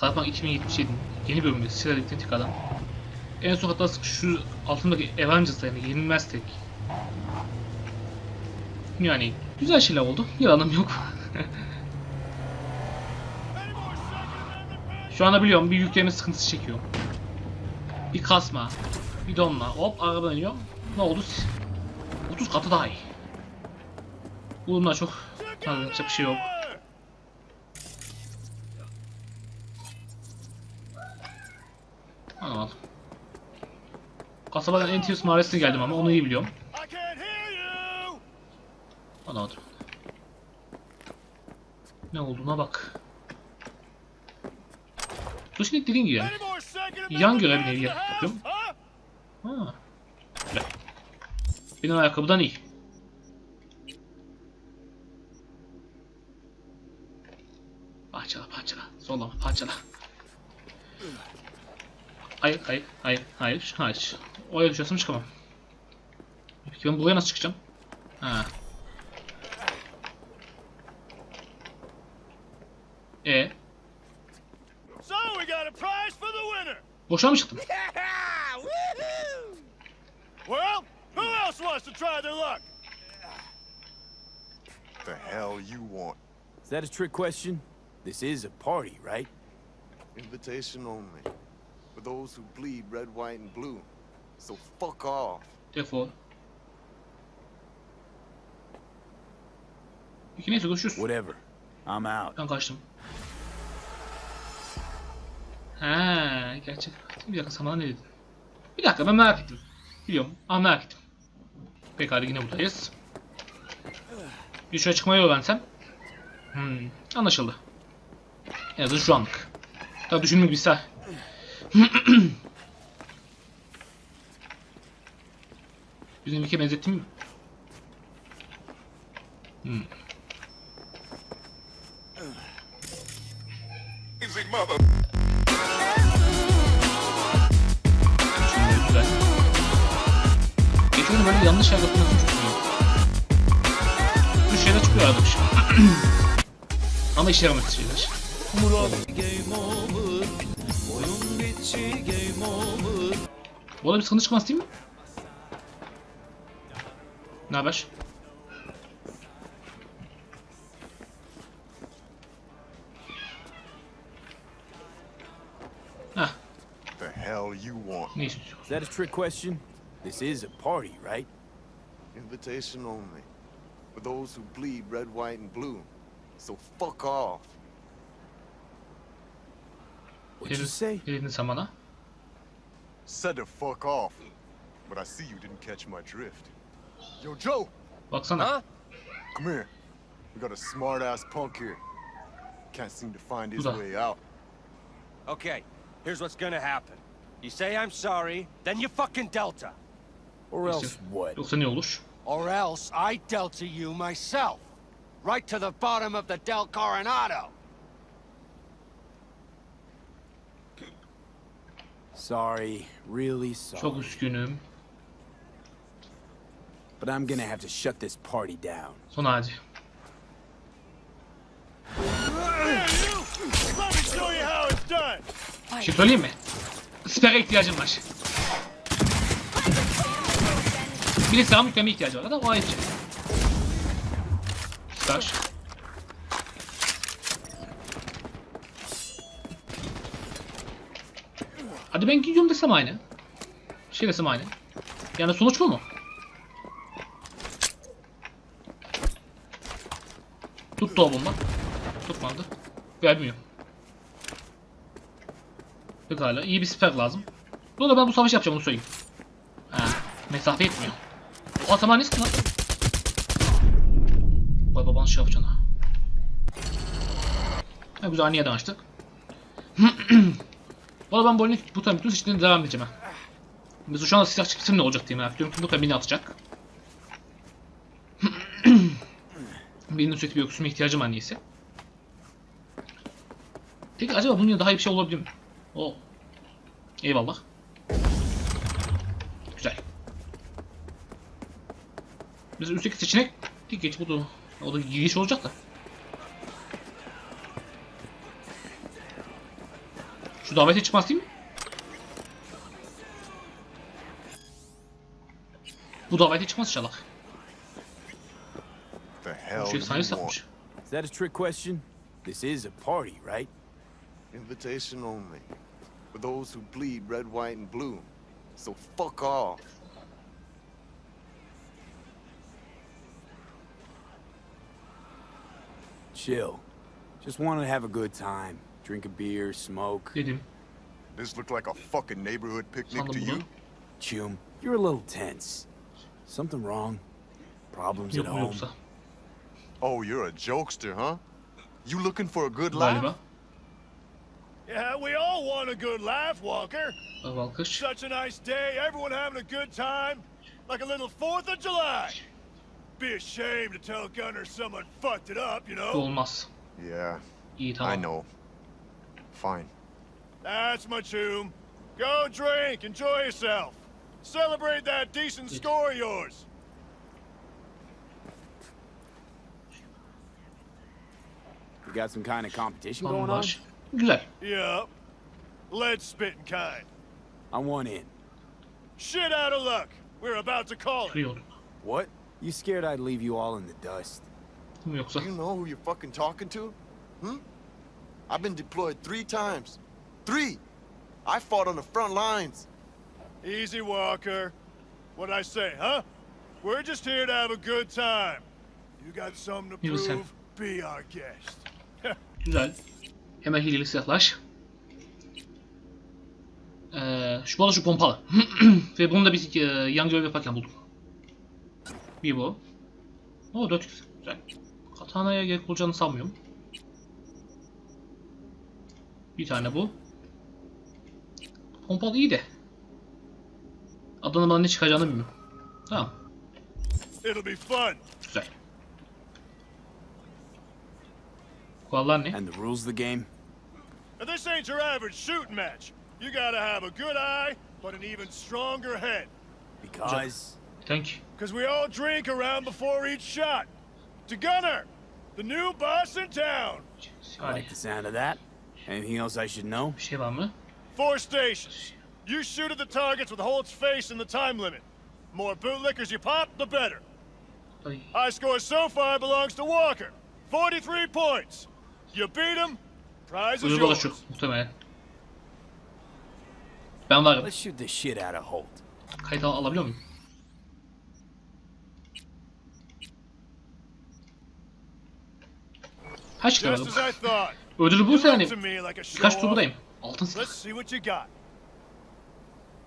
Cyberpunk 2077 yeni bölümü Silah Elektronik adam. En son hatta şu altındaki Avengers'da yani yenilmez tek. Yani güzel şeyler oldu. Yalanım yok. Şu anda biliyorum bir yükleme sıkıntısı çekiyor. Bir kasma, bir donma, hop araba dönüyor. Ne oldu? 30 katı daha iyi. Bunlar çok yapacak bir şey yok. Anladım. Kasabadan Entius mahallesine geldim ama onu iyi biliyorum. Anladım. Ne olduğuna bak. Bu şimdi dediğin gibi yani. Yan görev nevi yapıyorum. Ha. Güzel. Benim ayakkabıdan iyi. Parçala parçala. Sollama parçala. Hayır hayır hayır hayır hayır. Oraya düşersem çıkamam. Peki ben buraya nasıl çıkacağım? Winner. boşa mı çıktım? Well, who else wants to try their luck? The hell you want? Is that a trick question? This is a party, right? Invitation only. For those who bleed red, white, and blue. So fuck off. Defol. Peki neyse görüşürüz. Whatever. I'm out. Ben kaçtım. Ha, gerçek. Bir dakika sana ne dedin? Bir dakika ben merak ettim. Biliyorum ama merak ettim. Pekala yine buradayız. Bir şuraya çıkmayı öğrensem. Hmm, anlaşıldı. En azından şu anlık. Daha düşünmek bir sah. Bizim ülke benzettim mi? Hmm. Şimdi güzel. Böyle yanlış yer yapılmasını çok seviyorum. Bu şeyler çıkıyor arada bir şey. Ama işe yaramaz şeyler. Murat Game Over Oyun bitti Game Over Bu arada bir sıkıntı çıkmaz değil mi? Ne haber? That a trick question? This is a party, right? Invitation only. For those who bleed red, white, and blue. So fuck off. What'd you say? You didn't sen bana? Said to fuck off. But I see you didn't catch my drift. Yo, Joe, What's Baksana. come here. We got a smart ass punk here. Can't seem to find his way out. Okay, here's what's gonna happen. You say I'm sorry, then you fucking Delta. Or else what? Yoksa ne olur? Or else I Delta you myself. Right to the bottom of the Del Coronado. Sorry, really sorry. Çok üzgünüm. But I'm gonna have to shut this party down. Son hadi. Let me show you how it's done. Bir şey söyleyeyim mi? Spare ihtiyacım var. Bir de silahım yükleme ihtiyacı var. Zaten o ayrı şey. Star. Hadi ben gidiyorum desem aynı. Şey desem aynı. Yani sonuç bu mu? Tuttu o bomba. Tutmadı. Vermiyor. Pekala iyi bir siper lazım. Arada ben bu savaşı yapacağım onu söyleyeyim. Ha, mesafe yetmiyor. O zaman ne sıkıntı lan? Vay babanın şey yapacaksın ha. Güzel niyeden açtık. Valla ben bu oyunu bu tabi bütün seçtiğine devam edeceğim ha. Biz şu anda silah çıksın ne olacak diye merak ediyorum. Kim bu tabi beni atacak. Benim sürekli bir öksürme ihtiyacım var neyse. Peki acaba bunun daha iyi bir şey olabilir mi? O. Eyvallah. Güzel. Biz üstteki seçenek değil geç bu da o da giriş olacak da. Şu davete çıkmaz değil mi? Bu davete çıkmaz inşallah. The Bu hell şey sahne satmış. Is that a trick question? This is a party, right? Invitation only. For those who bleed red, white, and blue. So fuck off. Chill. Just wanted to have a good time. Drink a beer, smoke. Dedim. This look like a fucking neighborhood picnic to you? bunu. Chum, you're a little tense. Something wrong? Problems at Yok mu home? yoksa? Oh, you're a jokester, huh? You looking for a good laugh? Galiba. Yeah, we all want a good laugh, Walker. Av alkış. Such a nice day, everyone having a good time. Like a little 4th of July. Be ashamed to tell Gunner someone fucked it up, you know? olmaz. Yeah, İyi I know. Fine. That's my tune. Go drink, enjoy yourself. Celebrate that decent score of yours. We got some kind of competition going on? Bandaj. Güzel. Yup. Lead spitting kind. I want in. Shit out of luck. We're about to call it. Kırıyor. What? You scared I'd leave you all in the dust? Yoksa? Do you know who you're fucking talking to? Hmm? I've been deployed three times. Three! I fought on the front lines. Easy, Walker. What'd I say, huh? We're just here to have a good time. You got something to prove? Be our guest. Güzel. Hemen hileli silahlaş. Ee, şu bana şu pompalı. Ve bunu da biz e, yan görev yaparken buldum. Bir bu. O 4 Güzel. Katana'ya gerek olacağını sanmıyorum. Bir tane bu. Pompalı iyi de. Adını bana ne çıkacağını bilmiyorum. Tamam. Güzel. Kurallar ne? And the rules of the game? Now, this ain't your average shooting match. You gotta have a good eye, but an even stronger head. Because... Tank. Because we all drink around before each shot. To Gunner, the new boss in town. I like the sound of that. Anything else I should know? bir şey var mı? Four stations. You shoot at the targets with Holt's face in the time limit. More bootlickers you pop, the better. Ay. High score so far belongs to Walker. 43 points. You beat him, prize is Uyur yours. muhtemelen. Ben varım. Let's shoot the shit out of Holt. Kayıt al alabiliyor muyum? Kaç. Ödülü You bu yani. Birkaç show-off. turdayım. Altın silah. Let's see what you got.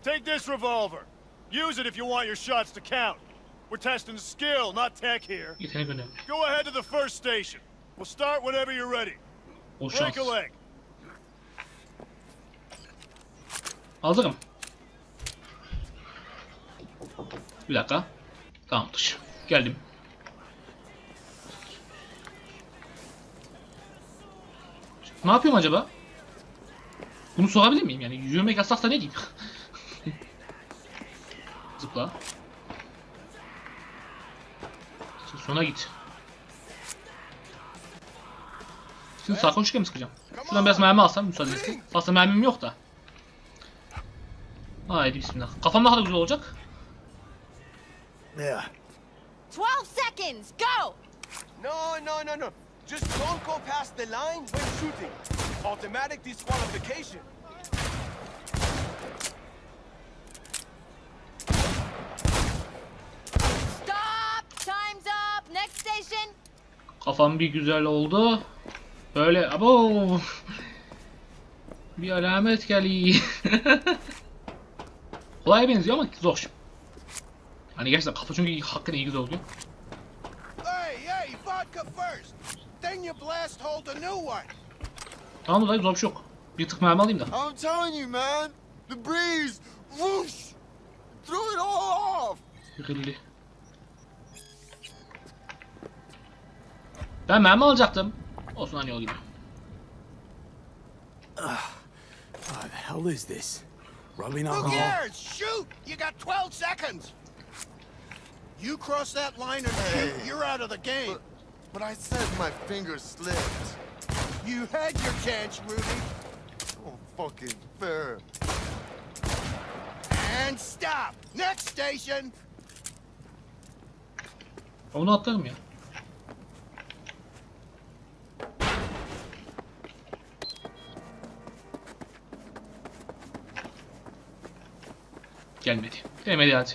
Take this revolver. Use it if you want your shots to count. We're testing skill, not tech here. Go ahead to the first station. We'll start whenever you're ready. Bol Break a leg. Hazırım. Bir dakika. Tamamdır. Geldim. Ne yapıyorum acaba? Bunu sorabilir miyim? Yani yürümek yasaksa ne diyeyim? Zıpla. Sona git. Şimdi konuşurken mi sıkacağım? Şuradan biraz mermi alsam müsaadenizle. Aslında mermim yok da. Haydi bismillah. Kafam daha da güzel olacak. Yeah. 12 seconds, go! No, no, no, no. Just don't go past the line when shooting. Automatic disqualification. Stop! Time's up! Next station! Kafam bir güzel oldu. Böyle abo. bir alamet geliyor. Kolay benziyor ama zor. Hani gerçekten kafa çünkü hakkında iyi güzel oluyor. Hey, hey, vodka first. Then you blast hold a new one. Tamam da zor bir şey yok. Bir tık mermi alayım da. I'm telling you, man. The breeze. Whoosh! Threw it all off. Yıkıldı. Ben mermi alacaktım. Olsun hani o gibi. What the hell is this? Rubbing Who alcohol? cares? Shoot! You got 12 seconds. You cross that line and shoot, you're out of the game. But, but I said my finger slipped. You had your chance, Rudy. Oh, fucking fair. And stop. Next station. Onu atlarım ya. Gelmedi. Gelmedi hadi.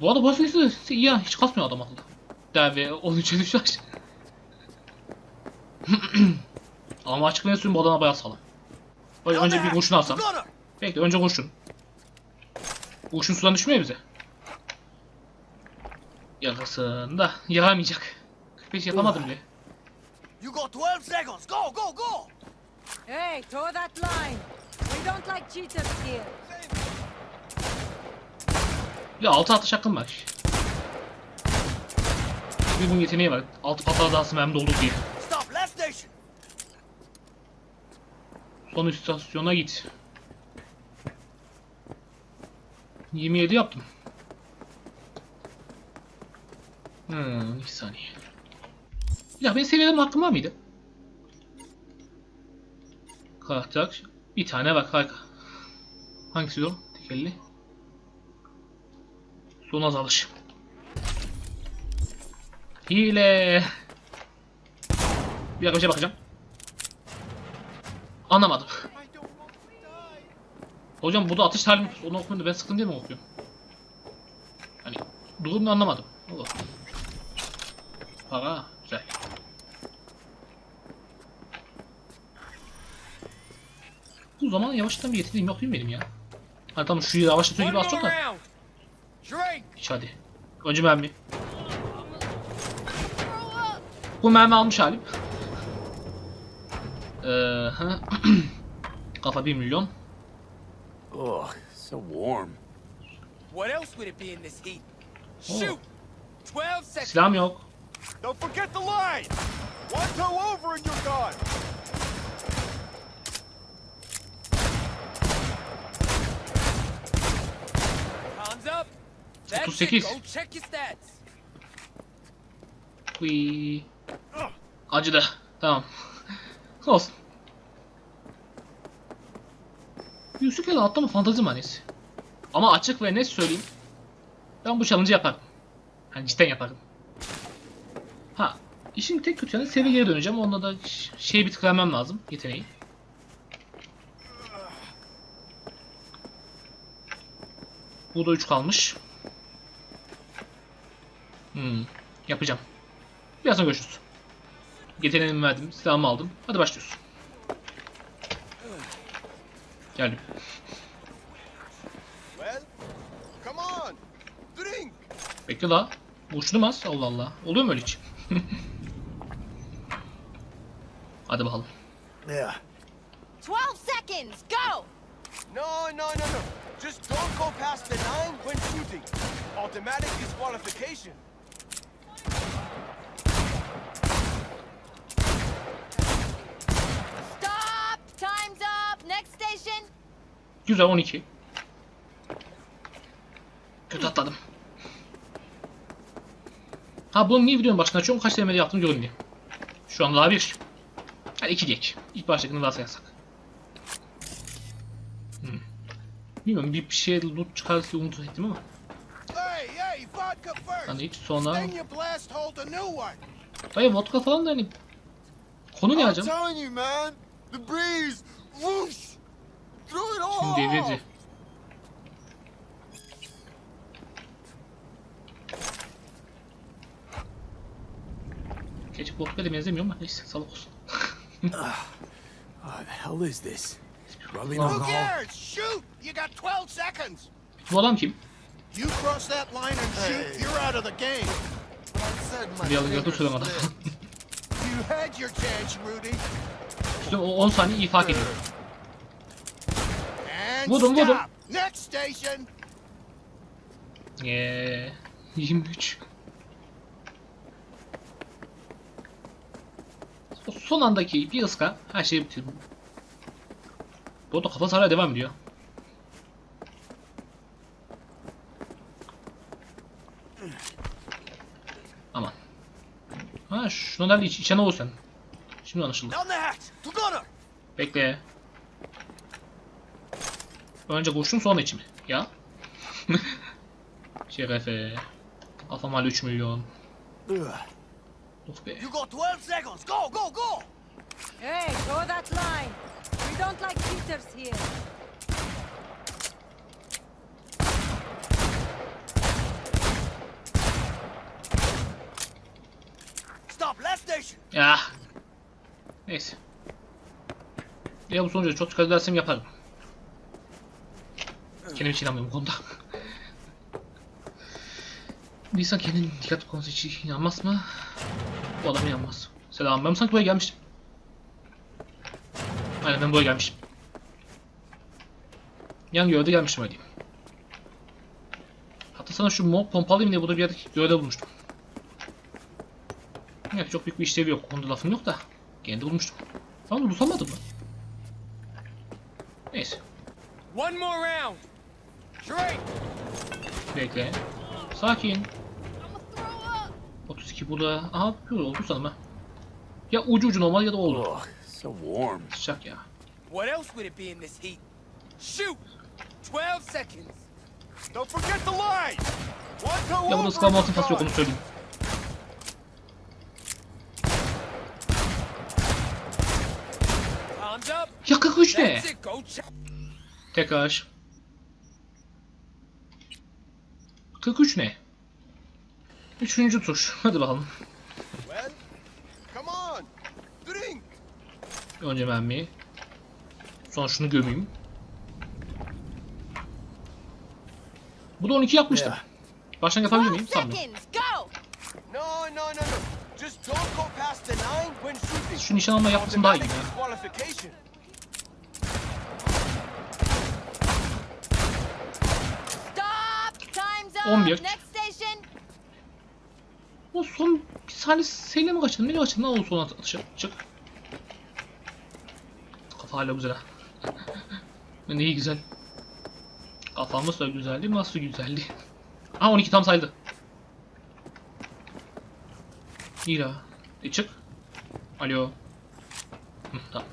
Bu arada boş verisi iyi ya. Hiç kasmıyor adam akıllı. Der ve 13'e düştü aşağı. Ama açık ne bu adama bayağı sağlam. Önce, önce bir kurşun alsam. Bekle önce kurşun. Kurşun sudan düşmüyor bize. Yarasın da yaramayacak. 45 yapamadım bile. You got 12 seconds. Go, go, go. Hey, toe that line. Don't like cheaters here. Ya altı atış hakkım var. Bir bunun yeteneği var. Altı patlar daha mermi doldur diye. Stop. Last station. Son istasyona git. 27 yaptım. Hmm, bir saniye. Ya ben seviyelerim hakkım var mıydı? Karakter. Bir tane var harika. Hangisi o? Tekelli. Son azalış. Hile. Bir bir şey bakacağım. Anlamadım. Hocam bu da atış talimi onu okuyunca ben sıkıntı diye mi okuyorum? Hani durumunu anlamadım. Allah. Para güzel. Bu zaman yavaştan bir yeteneğim yok değil mi benim ya? Hani tamam şu yavaşlatıyor gibi az çok da. Hiç hadi. Önce mermi. Bu mermi almış halim. Ee, ha. Kafa 1 milyon. Ugh, so warm. What else would it be in this heat? Oh. Shoot. 12 seconds. Silahım yok. Don't forget the line! One toe over and you're gone! Hands up. That's it. 38. Go check your stats. Uy. Acıdı. Tamam. Olsun. Yusuf ya atlama fantezi manisi. Ama açık ve net söyleyeyim. Ben bu challenge'ı yaparım. Hani cidden yaparım. Ha. işin tek kötü yanı seviyeye döneceğim. Onda da ş- şeyi bir tıklamam lazım. Yeteneği. Bu da 3 kalmış. Hmm. Yapacağım. Birazdan görüşürüz. Yeteneğimi verdim, silahımı aldım. Hadi başlıyoruz. Geldim. Well, come on. Drink. Bekle la. Boşluğum az. Allah Allah. Oluyor mu öyle hiç? Hadi bakalım. Yeah. 12 seconds. Go! No, no, no, no. Just don't go past the line when shooting. Automatic disqualification. Stop! Time's up. Next station. Güzel 12. Kötü atladım. Ha bunu niye videonun başına açıyorum? Kaç denemede yaptım görün diye. Şu anda daha bir. Hadi iki geç. İlk baştakini daha sayarsak. Hmm. Bilmiyorum bir şey loot çıkarsa umut ettim ama. Hani hiç sonra... Dayı vodka falan da hani... Konu ne acaba? Şimdi off. devredi. Gerçi da benzemiyor ama neyse salak olsun. What the hell is this? Rubbing Who cares? Shoot. You got 12 seconds. Bu adam kim? You cross that line and shoot, you're out of the game. But I said my Bir finger götür şuradan adam. You had your chance, Rudy. İşte o 10 saniye iyi fark ediyor. Vurdum, vurdum. Next station. Eee 23. O son andaki bir ıska her şeyi bitirdim. Bu arada kafası hala devam ediyor. Aman. Ha şuna nerede iç, içen ol sen. Şimdi anlaşıldı. Bekle. Önce kurşun sonra içimi. Ya. Şerefe. Kafam hala 3 milyon. Ugh. Of be. You got 12 seconds! Go, go, go! Hey, throw that line. We don't like cheaters here. Stop, last station! Ya. Neyse. Ya bu sonucu çok dikkat edersem yaparım. Kendim hiç inanmıyorum bu konuda. Bir insan kendinin dikkat konusu için inanmaz mı? Bu adam inanmaz. Selam ben sanki buraya gelmiştim. Aynen ben buraya gelmiştim. Yan gövde gelmiştim öyle diyeyim. Hatta sana şu mob pompalıyım diye burada bir yerde gövde bulmuştum. Evet çok büyük bir işlevi yok. Onda lafım yok da. Gene de bulmuştum. Tamam tutamadım mı? Neyse. One more round. Bekle. Sakin. I'm gonna throw up. 32 burada. Aha böyle oldu sanırım ha. Ya ucu ucuna olmalı ya da oldu. Ugh, so warm. Sıcak ya. What else would it be in this heat? Shoot. 12 seconds. Don't forget the line! Ya burada ıskalma altın pası yok onu söyleyeyim. Ya 43 ne? Tekrar. 43 ne? Üçüncü tur. Hadi bakalım. Well, come on. Drink. Önce mermiyi. Sonra şunu gömeyim. Bu da 12 yapmıştım. Baştan yapabilir 12 miyim? Sanmıyorum. Şu nişan alma yaptım daha iyi ya. disqualification. Stop. Time's up. 11. Next station. O son bir saniye seyle mi kaçırdın? Nereye kaçırdın? o son atışa. Çık. Kafa hala güzel ha. ne iyi güzel. Kafamız da güzeldi. Nasıl güzeldi? Aha 12 tam sayıldı. İyi la. E çık. Alo. Hı, tamam.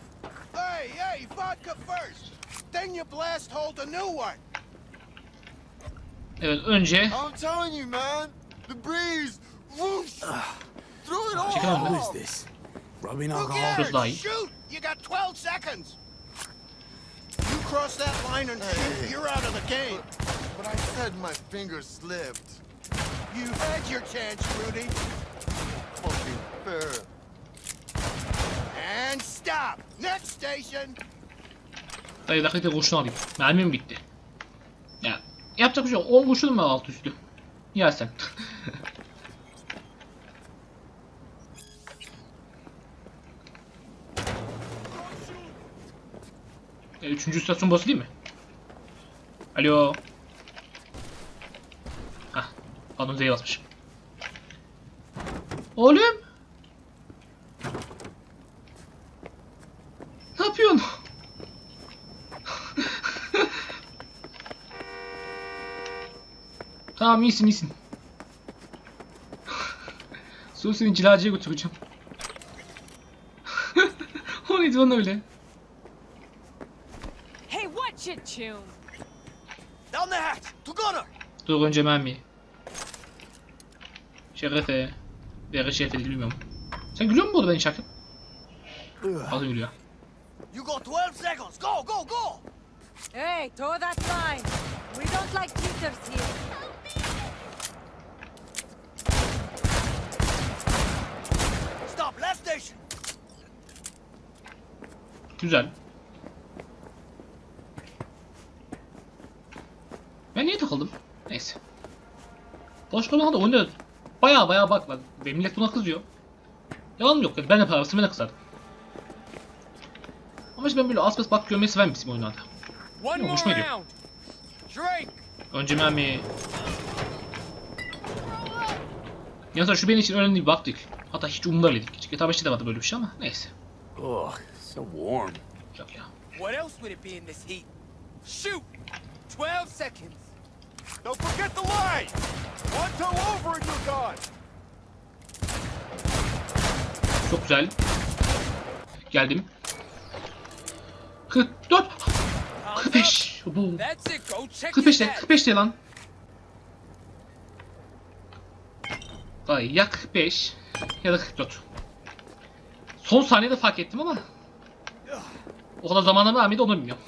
Hey, hey, vodka first! Then you blast hole the new one! Evet önce Who alcohol? Dur daha iyi. cares? Shoot! You got 12 seconds! You cross that line and shoot, you're out of the game. But I said my fingers slipped. You had your chance, Rudy. Fucking fair. And stop! Next station! Dayı dakika kurşun alayım. Mermim bitti. Ya yapacak bir şey yok. 10 kurşunum var alt üstü. Yersen. e, üçüncü istasyon burası değil mi? Alo. Hah. Adını Z'ye basmış. Oğlum. Ne yapıyorsun? Tamam iyisin iyisin. Su seni cilacıya götüreceğim. o neydi lan öyle? Hey, watch it, tune. Down the hatch! To Gunner! Dur önce mermi. Şerefe. Beri şerefe değil bilmiyorum. Sen gülüyor musun bu arada ben içerken? Ugh. Fazla gülüyor. You got 12 seconds! Go, go, go! Hey, throw that line. We don't like cheaters here. Stop, last station! Güzel. Ben niye takıldım? Neyse. Boş konuda da oyunda baya baya bak var. Ve millet buna kızıyor. Yalan yok. Ben de parasını ben de kızardım. Ama işte ben böyle az bak görmeyi seven birisiyim oyunlarda. More hoşuma gidiyor. Önce mermi. Yalnız şu benim için önemli bir bak değil. Hatta hiç umurumda bile 5'te de vardı böyle bir şey ama neyse. Ugh, so warm. Yok ya. What else would it be in this heat? Shoot! 12 seconds. Don't forget the line! One toe over and you're gone! Çok güzel. Geldim. 44. 45. Bu. That's it, go check 45 your de. dad. 45 de lan. Ay ya 45 ya da 44. Son saniyede fark ettim ama o kadar zamanım var mıydı onu bilmiyorum.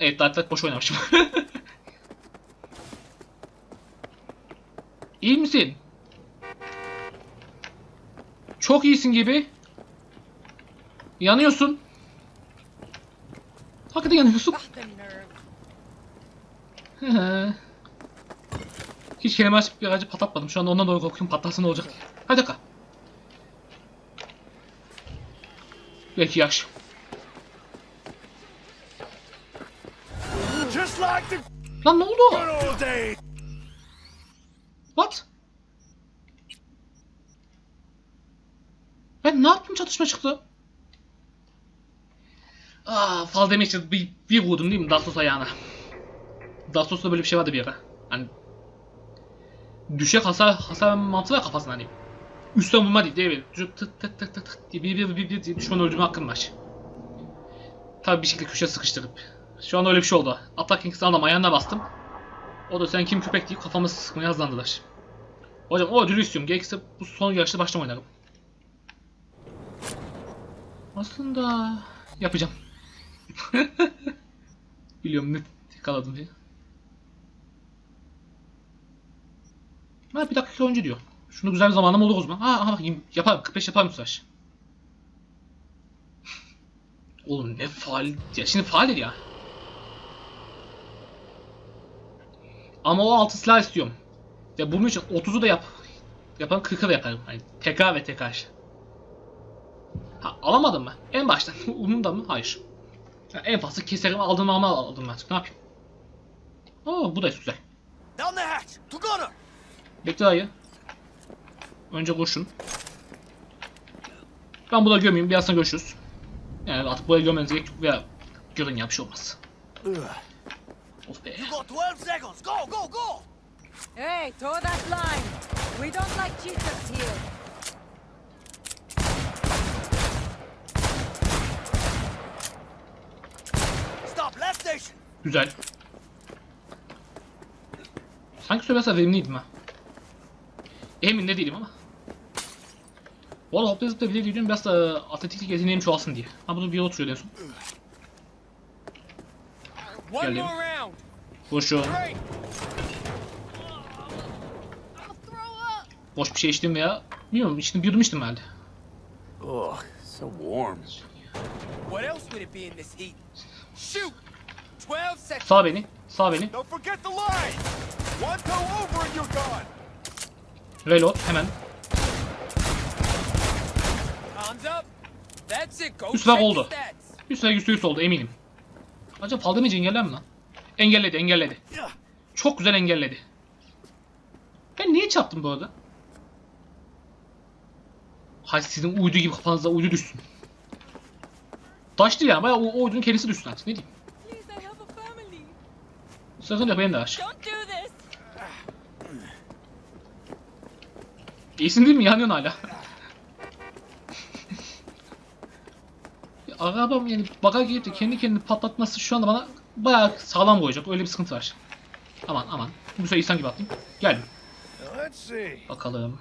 Evet Knight boş oynamışım. İyi misin? Çok iyisin gibi. Yanıyorsun. Hakikaten yanıyorsun. Ah. Hiç kelime açıp bir aracı patlatmadım. Şu anda ondan dolayı korkuyorum patlarsa ne olacak diye. Hadi dakika. Belki yaş. Lan ne oldu? What? Ben ne yaptım çatışma çıktı? Aa, fall damage bir, bir vurdum değil mi Dastos ayağına? Dastos'ta böyle bir şey vardı bir ara. Hani düşek hasar hasar mantığı var kafasına hani. Üstten vurma değil, değil? Tık tık tık tık tık diye bir bir bir bir diye düşman öldürme hakkım var. Tabi bir şekilde köşeye sıkıştırıp. Şu an öyle bir şey oldu. Attacking adam ayağına bastım. O da sen kim köpek deyip kafamı sıkmaya hızlandılar. Hocam o ödülü istiyorum. Gerekirse bu son yarışta baştan oynarım. Aslında yapacağım. Biliyorum net yakaladım diye. Ha bir dakika önce diyor. Şunu güzel bir zamanım olur o zaman. Ha, aha bakayım yaparım. 45 yaparım Sıraş. Oğlum ne faal... Ya şimdi faal ya. Ama o altı silah istiyorum. Ya bunun için 30'u da yap. Yapan 40'ı da yaparım. Yani TK ve TK. Ha, alamadım mı? En baştan. Umurumda mı? Hayır. Ya en fazla keserim aldığım ama aldım artık. Ne yapayım? Oo bu da güzel. Down the hatch! Gunner! Bekle dayı. Önce kurşun. Ben burada gömeyim. Birazdan görüşürüz. Yani artık buraya gömmenize gerek yok veya görün ya bir şey olmaz. Of be. You got 12 seconds! Go, go, go! Hey, toe that line. We don't like cheaters here. Stop, last station! Güzel. Sanki söylerse verimliydim ha. Emin de değilim ama. Bu arada hopla zıpla bile gidiyorum biraz da atletiklik yeteneğim çoğalsın diye. Ha bunu bir yol oturuyor en son. Geldim. up. Boş bir şey içtim veya bilmiyorum içtim bir yudum içtim herhalde. Ugh, so warm. What else would it be in this heat? Shoot! 12 seconds. Sağ beni. Sağ beni. Don't forget the line! One toe over and you're gone! Reload hemen. Üst oldu. stats. Üstüne yüzde yüz oldu eminim. Acaba fal demeyince engeller mi lan? Engelledi engelledi. Çok güzel engelledi. Ben niye çarptım bu arada? Hay sizin uydu gibi kafanızda uydu düşsün. Taş değil yani bayağı o, o uydunun kendisi düşsün artık ne diyeyim. Sakın yok benim de var. Don't do this. İyisin değil mi? Yanıyorsun hala. Arabam yani baga girip de kendi kendini patlatması şu anda bana bayağı sağlam koyacak. Öyle bir sıkıntı var. Aman aman. Bu sefer insan gibi let's see. Bakalım.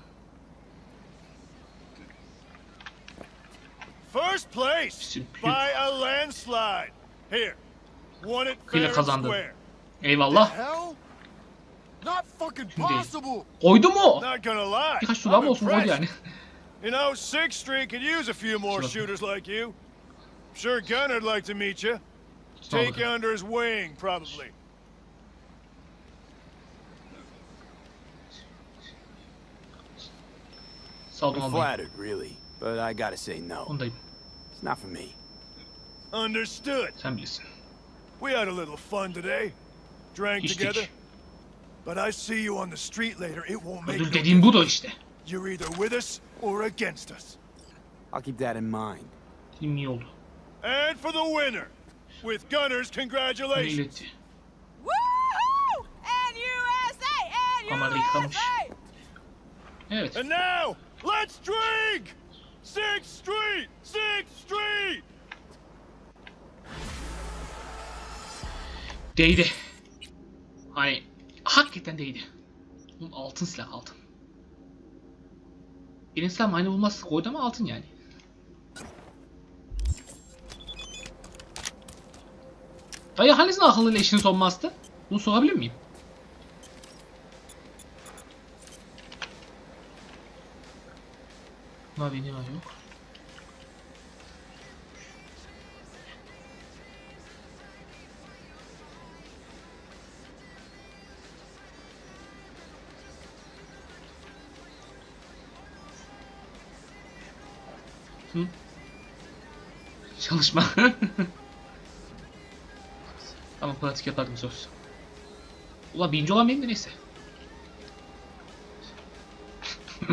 First place by a landslide. Here, won it fair square. Eyvallah. Hell? Not fucking Şimdi- possible! Koydu mu? Not gonna lie. Birkaç sudan I'm mı olsun koydu impressed. yani. You know, Sixth Street could use a few more shooters like you. Sure, Gunner'd like to meet you. Take you under his wing, probably. Sağ olun I'm almayı. flattered, really, but I gotta say no. It's not for me. Understood. We had a little fun today. Drank together. But I see you on the street later, it won't make Ödül dediğim bu da işte. You're either with us or against us. I'll keep that in mind. Film iyi oldu. And for the winner, with Gunners, congratulations. iletti. Woohoo! N-U-S-A! Kamerayı yıkamış. N-U-S-A! Evet. And now, let's drink! Sixth Street! Sixth Street! Değdi. Hani hakikaten değdi. Oğlum altın silah altın. Birinci silah aynı bulmaz koydu ama altın yani. Dayı hangisinin akıllıyla işini sonmazdı? Bunu sorabilir miyim? Ne var yok. Hı? Çalışma. Ama pratik yapardım söz. Ulan birinci olan benim de neyse.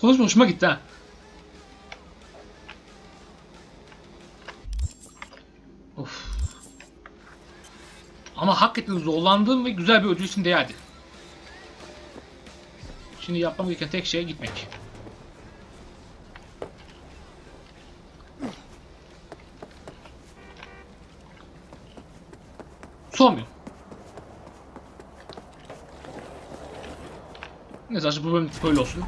Konuşma hoşuma gitti ha. Of. Ama hakikaten zorlandığım ve güzel bir ödül için değerdi. Şimdi yapmam gereken tek şey gitmek. Artık bu bölüm böyle olsun.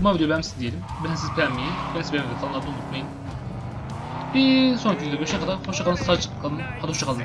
Umarım videoyu beğenmişsiniz diyelim. Ben siz beğenmeyi, ben siz beğenmeyi falan unutmayın. Bir sonraki videoda görüşene kadar hoşçakalın, sağlıcakla kalın. Hadi hoşçakalın.